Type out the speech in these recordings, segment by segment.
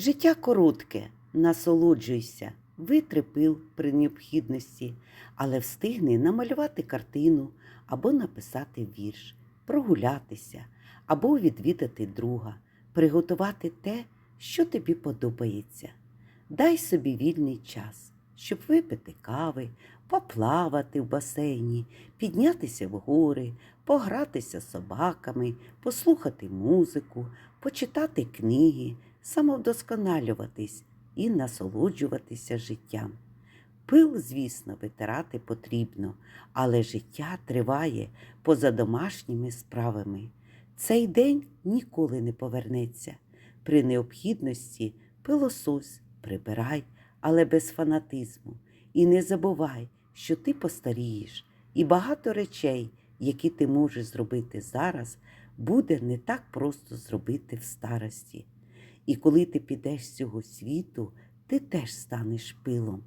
Життя коротке, насолоджуйся, витри пил при необхідності, але встигни намалювати картину або написати вірш, прогулятися, або відвідати друга, приготувати те, що тобі подобається. Дай собі вільний час, щоб випити кави, поплавати в басейні, піднятися в гори, погратися з собаками, послухати музику, почитати книги, самовдосконалюватись і насолоджуватися життям. Пил, звісно, витирати потрібно, але життя триває поза домашніми справами. Цей день ніколи не повернеться. При необхідності пилосось, прибирай, але без фанатизму. І не забувай, що ти постарієш, і багато речей, які ти можеш зробити зараз, буде не так просто зробити в старості. І коли ти підеш з цього світу, ти теж станеш пилом.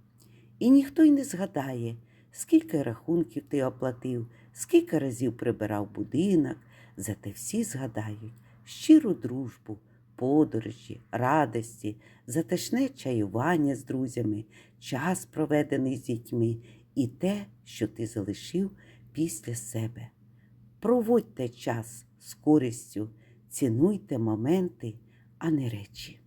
І ніхто й не згадає, скільки рахунків ти оплатив, скільки разів прибирав будинок, зате всі згадають щиру дружбу, подорожі, радості, затишне чаювання з друзями, час, проведений з дітьми, і те, що ти залишив після себе. Проводьте час з користю, цінуйте моменти, а не речі.